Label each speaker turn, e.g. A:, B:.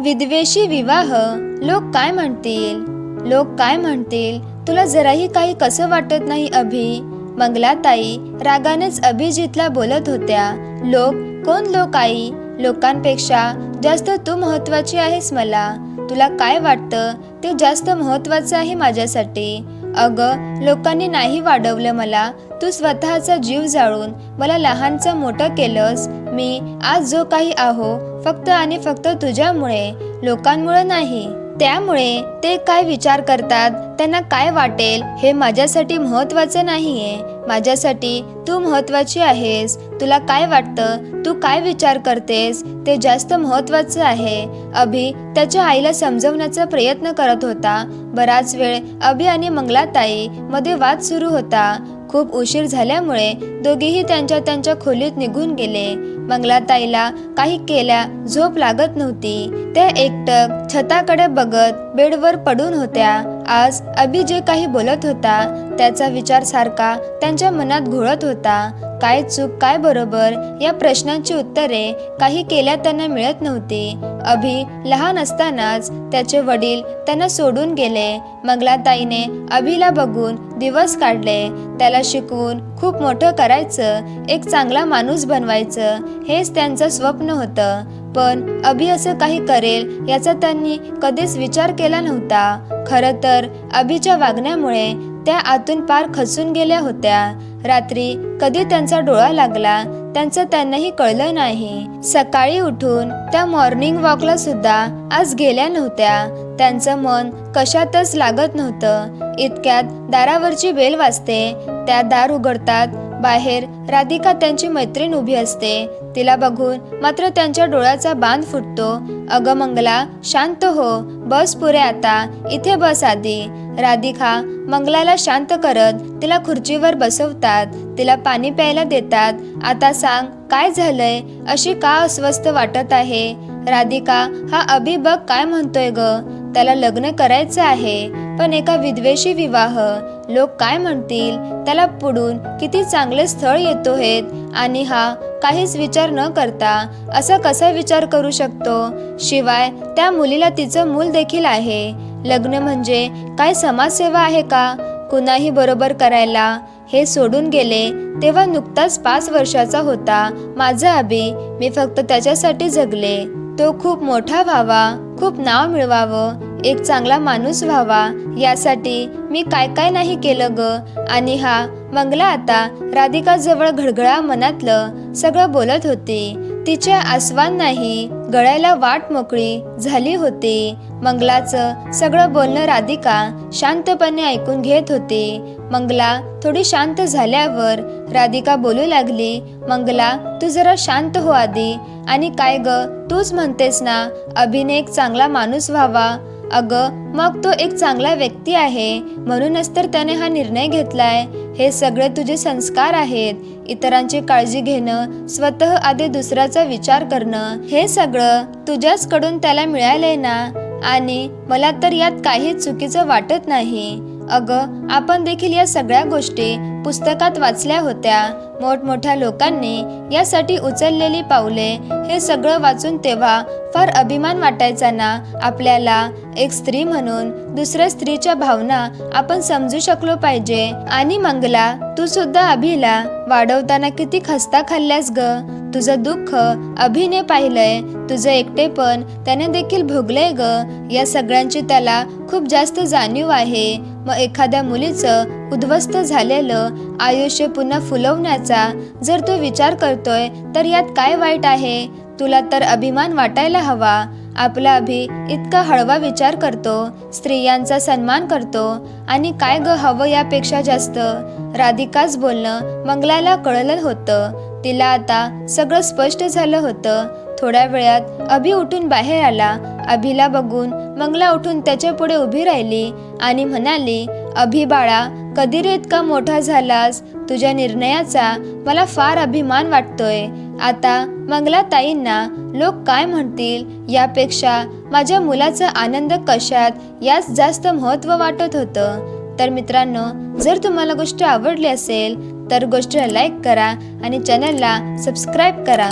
A: विधवेशी विवाह लोक काय म्हणतील? लोक काय म्हणतील? तुला जराही काही कसं वाटत नाही अभि? मंगलाताई रागानेच अभिजितला बोलत होत्या. लोक? कोण लोक आई? लोकांपेक्षा जास्त तू महत्वाची आहेस मला. तुला काय वाटतं? ते जास्त महत्वाचं आहे माझ्यासाठी. अगं लोकांनी नाही वाढवलं मला. तू स्वतःचा जीव जाळून मला लहानचं मोठं केलंस. मी आज जो काही आहो फक्त आणि फक्त तुझ्यामुळे लोकांमुळे नाही. त्यामुळे ते काय विचार करतात त्यांना काय वाटेल हे माझ्यासाठी महत्वाचं आहे माझ्यासाठी तू महत्वाची आहेस. तुला काय वाटतं? तू काय विचार करतेस? ते जास्त महत्वाचं आहे. अभि त्याच्या आईला समजवण्याचा प्रयत्न करत होता. बराच वेळ अभि आणि मंगलाताई मध्ये वाद सुरू होता. खूप उशीर झाल्यामुळे दोघेही त्यांच्या त्यांच्या खोलीत निघून गेले. मंगलाताईला काही केल्या झोप लागत नव्हती. त्या एकटक छताकडे बघत बेडवर पडून होत्या. आज अभि जे काही बोलत होता त्याचा विचार सारखा त्यांच्या मनात घोळत होता. काय चूक काय बरोबर या प्रश्नांची उत्तरे काही केल्या त्यांना मिळत नव्हती. अभि लहान असतानाच त्याचे वडील त्यांना सोडून गेले. मंगलाताईने अभिला बघून दिवस काढले. त्याला शिकवून खूप मोठं करायचं एक चांगला माणूस बनवायचं हेच त्यांचं स्वप्न होतं. पण अभि असं काही करेल याचा त्यांनी कधीच विचार केला नव्हता. खरं तर अभिच्या वागण्यामुळे त्या आतून पार खचून गेल्या होत्या. रात्री कधी त्यांचा डोळा लागला त्यांचं त्यांनाही कळलं नाही. सकाळी उठून त्या मॉर्निंग वॉकला सुद्धा आज गेल्या नव्हत्या. त्यांचं मन कशातच लागत नव्हतं. इतक्यात दारावरची बेल वाजते. त्या दार उघडतात बाहेर राधिका त्यांची मैत्रीण उभी असते. तिला बघून मात्र त्यांच्या डोळ्याचा बांध फुटतो. अगं मंगला शांत हो. बस पुरे आता. इथे बस आधी. राधिका मंगलाला शांत करत तिला खुर्चीवर बसवतात. तिला पाणी प्यायला देतात. आता सांग काय झालंय? अशी का अस्वस्थ वाटत आहे? राधिका हा अभि बघ काय म्हणतोय ग? त्याला लग्न करायचं आहे. पण एका विधवेशी विवाह. लोक काय म्हणतील? त्याला पुढून किती चांगले स्थळ येतो हेत? आणि हा काहीच विचार न करता असा कसा विचार करू शकतो? शिवाय त्या मुलीला तिचं मूल देखील आहे. लग्न म्हणजे काय समाजसेवा आहे का? कुणाही बरोबर करायला हे सोडून गेले तेव्हा नुकताच पाच वर्षाचा होता. माझा अभि मी फक्त त्याच्यासाठी जगले. तो खूप मोठा व्हावा खूप नाव मिळवावं एक चांगला माणूस व्हावा. यासाठी मी काय काय नाही केलं ग. आणि हा मंगला आता राधिकाजवळ घडघडा मनातलं सगळं बोलत होती. तिच्या आसवान नाही गळ्याला वाट मोकळी झाली होती. मंगलाचं सगळं बोलणं राधिका शांतपणे ऐकून घेत होती. मंगला थोडी शांत झाल्यावर राधिका बोलू लागली मंगला तू जरा शांत हो आधी. आणि काय ग तूच म्हणतेस ना अभिने एक चांगला माणूस व्हावा. अगं मग तो एक चांगला व्यक्ती आहे. म्हणूनच तर त्याने हा निर्णय घेतलाय. हे सगळे तुझे संस्कार आहेत. इतरांची काळजी घेणं स्वतः आधी दुसऱ्याचा विचार करणं हे सगळं तुझ्याचकडून त्याला मिळालंय ना? आणि मला तर यात काही चुकीचं वाटत नाही. अगं आपण देखील या सगळ्या गोष्टी पुस्तकात वाचल्या होत्या. मोठमोठ्या लोकांनी यासाठी उचललेली पावले हे सगळं वाचून तेव्हा फार अभिमान वाटायचा ना. आपल्याला एक स्त्री म्हणून दुसऱ्या स्त्रीच्या भावना आपण समजू शकलो पाहिजे. आणि मंगला तू सुद्धा अभिला वाढवताना किती खस्ता खाल्ल्यास ग? तुझं दुःख अभिने पाहिलंय. तुझं एकटेपण त्याने देखील भोगलंय ग. या सगळ्यांची त्याला खूप जास्त जाणीव आहे. मग एखाद्या मुलीचं उद्ध्वस्त झालेलं आयुष्य पुन्हा फुलवण्याचा जर तू विचार करतोय तर यात काय वाईट आहे? तुला तर अभिमान वाटायला हवा. आपला अभि इतका हळवा विचार करतो स्त्रियांचा सन्मान करतो. आणि काय ग हवं यापेक्षा जास्त? राधिकाच बोलणं मंगलाला कळलं होतं. तिला आता सगळं स्पष्ट झालं होतं. थोड्या वेळात अभि उठून बाहेर आला. अभिला बघून मंगला उठून त्याच्या पुढे उभी राहिली आणि म्हणाली अभि बाळा कधी रे इतका मोठा झालास? तुझ्या निर्णयाचा मला फार अभिमान वाटतोय. आता मंगला ताईंना लोक काय म्हणतील? यापेक्षा माझ्या मुलाचा आनंद कशात? यास जास्त महत्त्व वाटत होतं. तर मित्रांनो जर तुम्हाला गोष्ट आवडली असेल तर गोष्टीला लाईक करा आणि चॅनलला सबस्क्राईब करा.